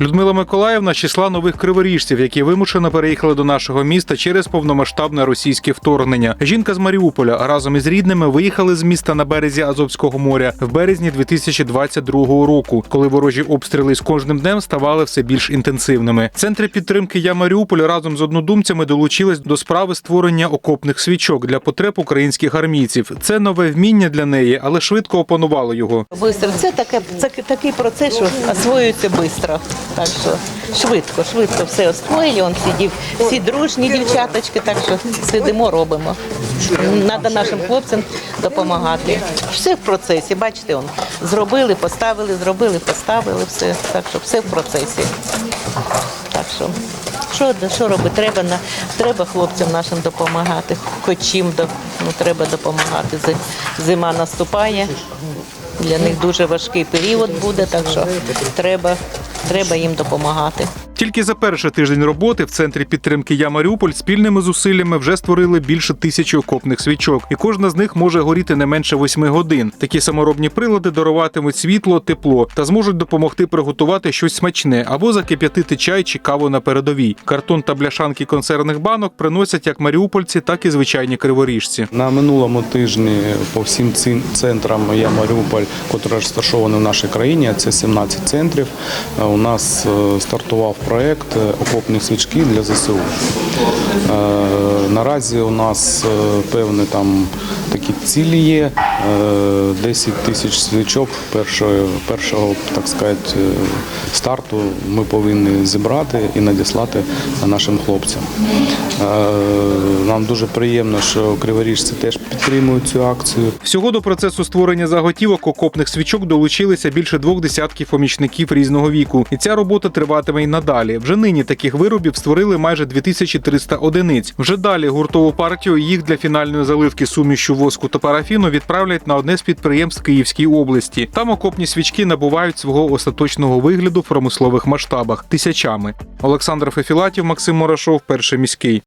Людмила Миколаївна числа нових криворіжців, які вимушено переїхали до нашого міста через повномасштабне російське вторгнення. Жінка з Маріуполя разом із рідними виїхали з міста на березі Азовського моря в березні 2022 року, коли ворожі обстріли з кожним днем ставали все більш інтенсивними. Центри підтримки Я Маріуполь разом з однодумцями долучились до справи створення окопних свічок для потреб українських армійців. Це нове вміння для неї, але швидко опанувало його. Бистро. Це таке, це такий процес, що освоюється швидко. Так що швидко, швидко все освоїли. Он всі, всі дружні дівчаточки, так що сидимо, робимо. Треба нашим хлопцям допомагати. Все в процесі, бачите, он, зробили, поставили, зробили, поставили, все. Так що все в процесі. Так що. Що, що робити? Треба, на, треба хлопцям нашим допомагати, хоч чим до, ну, треба допомагати. Зима наступає, для них дуже важкий період буде, так що треба, треба їм допомагати. Тільки за перший тиждень роботи в центрі підтримки Я Маріуполь спільними зусиллями вже створили більше тисячі окопних свічок, і кожна з них може горіти не менше восьми годин. Такі саморобні прилади даруватимуть світло, тепло та зможуть допомогти приготувати щось смачне або закип'ятити чай чи каву на передовій. Картон та бляшанки консервних банок приносять як маріупольці, так і звичайні криворіжці. На минулому тижні по всім цим центрам Я Маріуполь, які розташовані в нашій країні, це 17 центрів. е, У нас е, стартував проект е, окопні свічки для ЗСУ. Е, Наразі у нас е, певні там такі цілі є. Е, 10 тисяч свічок першого, першого так сказати, е, старту ми повинні зібрати і надіслати нашим хлопцям. Е, Нам дуже приємно, що криворіжці теж підтримують цю акцію. Всього до процесу створення заготівок окопних свічок долучилися більше двох десятків помічників різного віку, і ця робота триватиме й надалі. Вже нині таких виробів створили майже 2300 одиниць. Вже далі гуртову партію їх для фінальної заливки сумішю воску та парафіну відправлять на одне з підприємств Київській області. Там окопні свічки набувають свого остаточного вигляду в промислових масштабах тисячами. Олександр Фефілатів, Максим Морошов, перший міський.